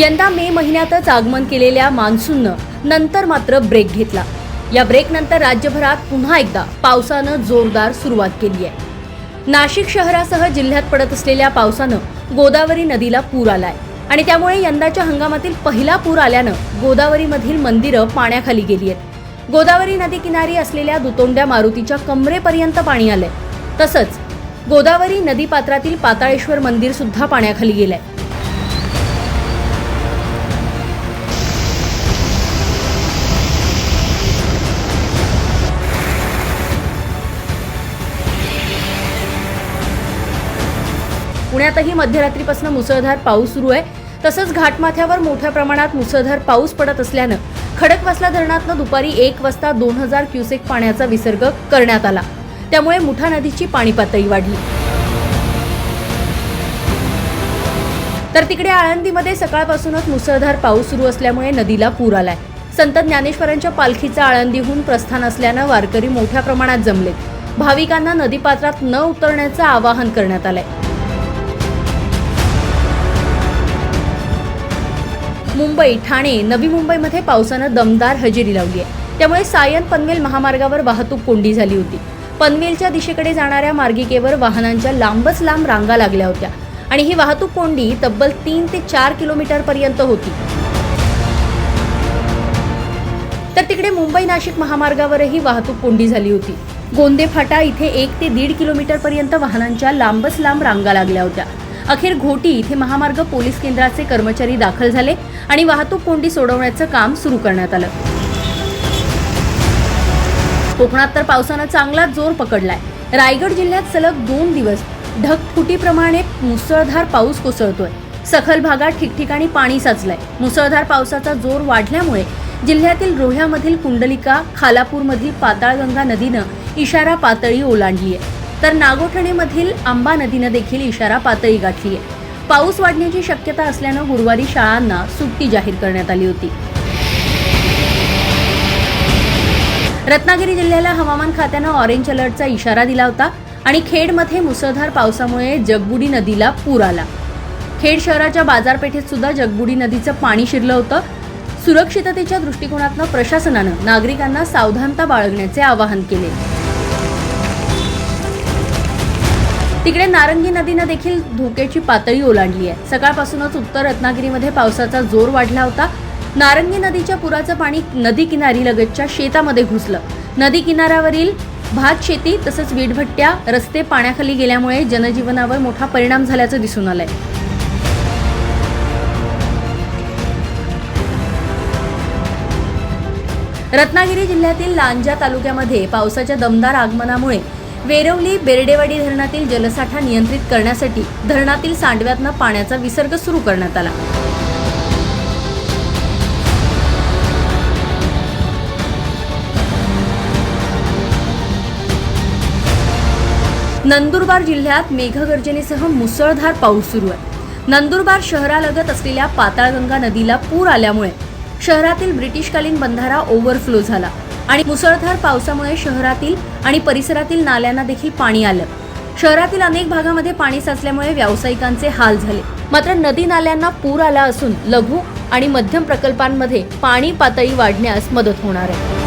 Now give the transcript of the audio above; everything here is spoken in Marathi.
यंदा मे महिन्यातच आगमन केलेल्या मान्सूननं नंतर मात्र ब्रेक घेतला. या ब्रेकनंतर राज्यभरात पुन्हा एकदा पावसानं जोरदार सुरुवात केली आहे. नाशिक शहरासह जिल्ह्यात पडत असलेल्या पावसानं गोदावरी नदीला पूर आलाय आणि त्यामुळे यंदाच्या हंगामातील पहिला पूर आल्यानं गोदावरीमधील मंदिरं पाण्याखाली गेली आहेत. गोदावरी नदी किनारी असलेल्या दुतोंड्या मारुतीच्या कमरेपर्यंत पाणी आलंय. तसंच गोदावरी नदीपात्रातील पाताळेश्वर मंदिर सुद्धा पाण्याखाली गेलंय. पुण्यातही मध्यरात्रीपासून मुसळधार पाऊस सुरू आहे. तसंच घाटमाथ्यावर मोठ्या प्रमाणात मुसळधार पाऊस पडत असल्यानं खडकवासला धरणातनं दुपारी एक वाजता दोन हजार क्युसेक पाण्याचा विसर्ग करण्यात आला. त्यामुळे मुठा नदीची पाणी पातळी वाढली. तर तिकडे आळंदीमध्ये सकाळपासूनच मुसळधार पाऊस सुरू असल्यामुळे नदीला पूर आलाय. संत ज्ञानेश्वरांच्या पालखीचा आळंदीहून प्रस्थान असल्यानं वारकरी मोठ्या प्रमाणात जमलेत. भाविकांना नदीपात्रात न उतरण्याचं आवाहन करण्यात आलंय. मुंबई ठाणे नवी मुंबईमध्ये पावसानं दमदार हजेरी लावली आहे. त्यामुळे सायन पनवेल महामार्गावर वाहतूक कोंडी झाली होती. पनवेलच्या दिशेकडे जाणाऱ्या मार्गिकेवर वाहनांच्या लांबच लांब रांगा लागल्या होत्या आणि ही वाहतूक कोंडी तब्बल तीन ते चार किलोमीटर पर्यंत होती. तर तिकडे मुंबई नाशिक महामार्गावरही वाहतूक कोंडी झाली होती. गोंदे फाटा इथे एक ते दीड किलोमीटर पर्यंत वाहनांच्या लांबच लांब रांगा लागल्या होत्या. अखेर घोटी इथे महामार्ग पोलीस केंद्राचे कर्मचारी दाखल झाले आणि वाहतूक कोंडी सोडवण्याचं काम सुरू करण्यात आलं. कोकणात तर पावसानं चांगलाच जोर पकडलाय. रायगड जिल्ह्यात सलग दोन दिवस ढगफुटीप्रमाणे मुसळधार पाऊस कोसळतोय. सखल भागात ठिकठिकाणी पाणी साचलंय. मुसळधार पावसाचा जोर वाढल्यामुळे जिल्ह्यातील रोह्यामधील कुंडलिका खालापूरमधील पाताळगंगा नदीनं इशारा पातळी ओलांडली आहे तर नागोठणेमधील आंबा नदीनं देखील इशारा पातळी गाठली आहे. पाऊस वाढण्याची शक्यता असल्यानं गुरुवारी शाळांना सुट्टी जाहीर करण्यात आली होती. रत्नागिरी जिल्ह्याला हवामान खात्यानं ऑरेंज अलर्टचा इशारा दिला होता आणि खेडमध्ये मुसळधार पावसामुळे जगबुडी नदीला पूर आला. खेड शहराच्या बाजारपेठेत सुद्धा जगबुडी नदीचं पाणी शिरलं होतं. सुरक्षिततेच्या दृष्टिकोनातनं प्रशासनानं नागरिकांना सावधानता बाळगण्याचे आवाहन केले. तिकडे नारंगी नदीनं देखील धोक्याची पातळी ओलांडली आहे. सकाळपासूनच उत्तर रत्नागिरीमध्ये पावसाचा जोर वाढला होता. नारंगी नदीच्या पुराचं पाणी नदी किनारी लगतच्या शेतामध्ये घुसलं. नदी किनाऱ्यावरील भात शेती तसंच वीटभट्ट्या रस्ते पाण्याखाली गेल्यामुळे जनजीवनावर मोठा परिणाम झाल्याचं दिसून आलंय. रत्नागिरी जिल्ह्यातील लांजा तालुक्यामध्ये पावसाच्या दमदार आगमनामुळे वेरवली बेरडेवाडी धरणातील जलसाठा नियंत्रित करण्यासाठी धरणातील सांडव्यातनं पाण्याचा विसर्ग सुरू करण्यात आला. नंदुरबार जिल्ह्यात मेघगर्जनेसह मुसळधार पाऊस सुरू आहे. नंदुरबार शहरालगत असलेल्या पाताळगंगा नदीला पूर आल्यामुळे शहरातील ब्रिटिशकालीन बंधारा ओव्हरफ्लो झाला. आणि मुसळधार पावसामुळे शहरातील आणि परिसरातील नाल्यांना देखील पाणी आलं. शहरातील अनेक भागामध्ये पाणी साचल्यामुळे व्यावसायिकांचे हाल झाले. मात्र नदी नाल्यांना पूर आला असून लघु आणि मध्यम प्रकल्पांमध्ये पाणी पातळी वाढण्यास मदत होणार आहे.